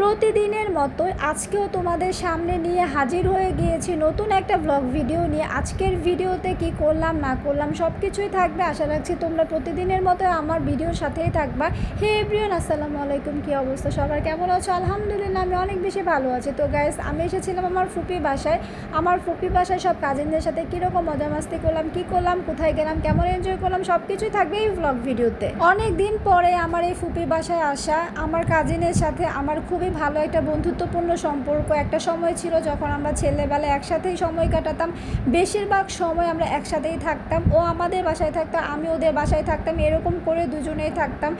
প্রতিদিনের মতো আজকেও তোমাদের সামনে নিয়ে হাজির হয়ে গিয়েছি নতুন একটা ব্লগ ভিডিও নিয়ে। আজকের ভিডিওতে কি করলাম, না করলাম সব কিছুই থাকবে। আশা রাখছি তোমরা প্রতিদিনের মতো আমার ভিডিওর সাথেই থাকবা। হে এভরিওন আসসালামু আলাইকুম, কী অবস্থা? সবার কেমন আছো? আলহামদুলিল্লাহ, আমি অনেক বেশি ভালো আছি। তো গাইস আমি এসেছিলাম আমার ফুপি বাসায়। আমার ফুপি বাসায় সব কাজিনদের সাথে কীরকম মজা মাস্তি করলাম, কী করলাম, কোথায় গেলাম, কেমন এনজয় করলাম সব কিছুই থাকবে এই ব্লগ ভিডিওতে অনেক দিন পরে আমার এই ফুপি বাসায় আসা, আমার কাজিনের সাথে, আমার খুবই ভালো একটা বন্ধুত্বপূর্ণ সম্পর্ক। একটা সময় ছিল যখন আমরা ছেলেবেলায় একসাথেই সময় কাটাতাম। বেশিরভাগ সময় আমরা একসাথেই থাকতাম। ও আমাদের বাসায় থাকতাম আমি ওদের বাসায় থাকতাম, এরকম করে দুজনেই থাকতাম।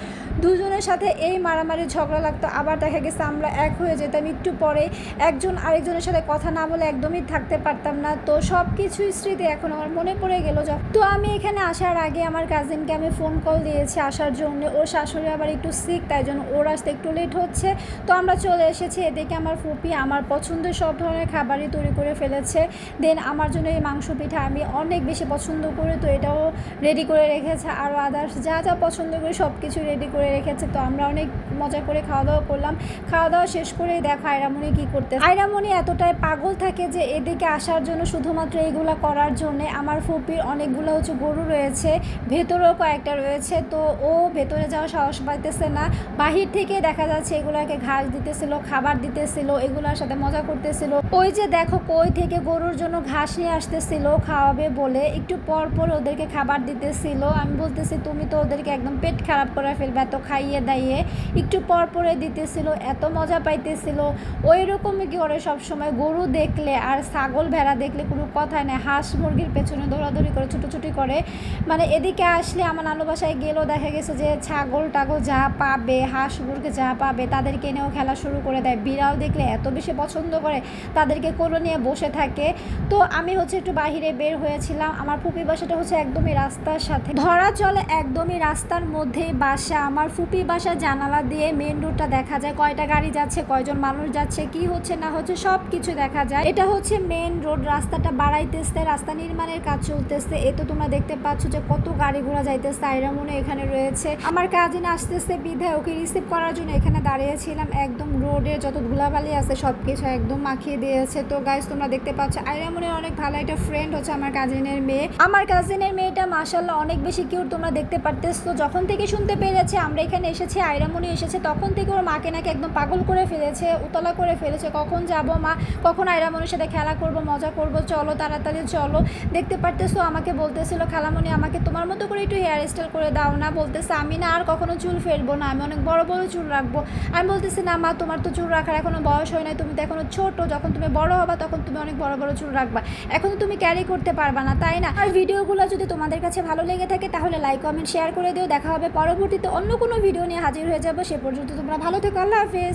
দুজনের সাথে এই মারামারি ঝগড়া লাগতো। আবার দেখা গেছে আমরা এক হয়ে যেতাম একটু পরে একজন আরেকজনের সাথে কথা না বলে একদমই থাকতে পারতাম না। তো সব কিছুই স্মৃতি এখন আমার মনে পড়ে গেল তো আমি এখানে আসার আগে আমার কাজিনকে আমি ফোন কল দিয়েছি আসার জন্য। ওর শাশুড়ি আবার একটু সিক তাই জন্য ওর আসতে একটু লেট হচ্ছে। তো আমরা চলে এসেছি, এদিকে আমার ফুপি আমার পছন্দের সব ধরনের খাবারই তৈরি করে ফেলেছে। দেন আমার জন্য এই মাংস পিঠা আমি অনেক বেশি পছন্দ করি, তো এটাও রেডি করে রেখেছে। আরও আদার্স যা যা পছন্দ করি সব কিছু রেডি করে রেখেছে, তো আমরা অনেক মজা করে খাওয়া দাওয়া করলাম। খাওয়া দাওয়া শেষ করে দেখো আয়রামণি কী করতে আয়রামণি এতটাই পাগল থাকে যে এদিকে আসার জন্য শুধুমাত্র এইগুলা করার জন্যে আমার ফুপির অনেকগুলো হচ্ছে গরু রয়েছে, ভেতরেও কয়েকটা রয়েছে, তো ও ভেতরে যাওয়া সাহস পাইতেছে না। বাহির থেকে দেখা যাচ্ছে এগুলাকে ঘাস দিতেছিল, খাবার দিতেছিল, এগুলোর সাথে মজা করতেছিল। ওই যে দেখো কই থেকে গরুর জন্য ঘাস নিয়ে আসতেছিল খাওয়াবে বলে, একটু পর পর ওদেরকে খাবার দিতেছিল। আমি বলতেছি, তুমি তো ওদেরকে একদম পেট খারাপ করে ফেলবে, এত খাইয়ে দাইয়ে। একটু পর পরে দিতেছিল, এত মজা পাইতেছিল। ওই রকমই কি করে সবসময় গরু দেখলে আর ছাগল ভেড়া দেখলে কোনো কথাই নেই। হাঁস মুরগির পেছনে দৌড়াদৌড়ি করে, ছুটোছুটি করে। মানে এদিকে আসলে আমার নানু বাসায় গেলেও দেখা গেছে যে ছাগল টাগল যা পাবে, হাঁস মুরগি যা পাবে, তাদেরকে এনেও খেলা শুরু করে দেয়। বিড়াল দেখলে এত বেশি পছন্দ করে, তাদেরকে কোলো নিয়ে বসে থাকে। তো আমি হচ্ছে একটু বাহিরে বের হয়েছিলাম। আমার ফুপি বাসাটা হচ্ছে একদমই রাস্তার সাথে। ধরা চলে একদমই রাস্তার মধ্যেই বাসা। আমার ফুপি বাসা জানালা দিয়ে মেন রোডটা দেখা যায়। কয়টা গাড়ি যাচ্ছে, কয়জন মানুষ যাচ্ছে, কি হচ্ছে, না হচ্ছে সব কিছু দেখা যায়। এটা হচ্ছে মেন রোড রাস্তাটা। বাড়াইতেছে, রাস্তা নির্মাণের কাজ চলতেছে। এ তো তোমরা দেখতে পাচ্ছ যে কত গাড়ি ঘোড়া যাইতেছে। আইরামনে এখানে রয়েছে। আমার কাজিন আসতেছে বিধায়, ওকে রিসিভ করার জন্য এখানে দাঁড়িয়েছিলাম। একদম রোডে যত ধুলাবালি আছে সব কিছু একদম মাখিয়ে দিয়েছে। তো গাইজ তোমরা দেখতে পাচ্ছ, আইরামনের অনেক ভালো একটা ফ্রেন্ড হচ্ছে আমার কাজিনের মেয়ে। আমার কাজিনের মেয়েটা মাসাল্লাহ অনেক বেশি কিউট তোমরা দেখতে পারতেছো। যখন থেকে শুনতে পেরেছে, আমরা এখানে এসেছি আইরামনি এসেছে, তখন থেকে ওর মাকে নাকি একদম পাগল করে ফেলেছে, উতলা করে ফেলেছে। কখন যাব মা? কখন আইরামনির সাথে খেলা করব, মজা করব? চলো তাড়াতাড়ি, চলো। দেখতে পারতেছো, আমাকে বলতেছিল, খালামণি, আমাকে তোমার মতো করে একটু হেয়ার স্টাইল করে দাও না। বলতেছে, আমি না আর কখনো চুল ফেলব না, আমি অনেক বড় বড় চুল রাখব। আমি বলতেছি, না মা তোমার তো চুল রাখার এখনও বয়স হয় নাই, তুমি তো এখনও ছোট, যখন তুমি বড় হবা তখন তুমি অনেক বড় বড় চুল রাখবা। এখন তুমি ক্যারি করতে পারবা না, তাই না? আর ভিডিওগুলো যদি তোমাদের কাছে ভালো লেগে থাকে তাহলে লাইক কমেন্ট শেয়ার করে দিও। দেখা হবে পরবর্তীতে অন্য কোনো ভিডিও নিয়ে হাজির হয়ে যাব। সে পর্যন্ত তোমরা ভালো থেকো, আল্লাহ হাফেজ।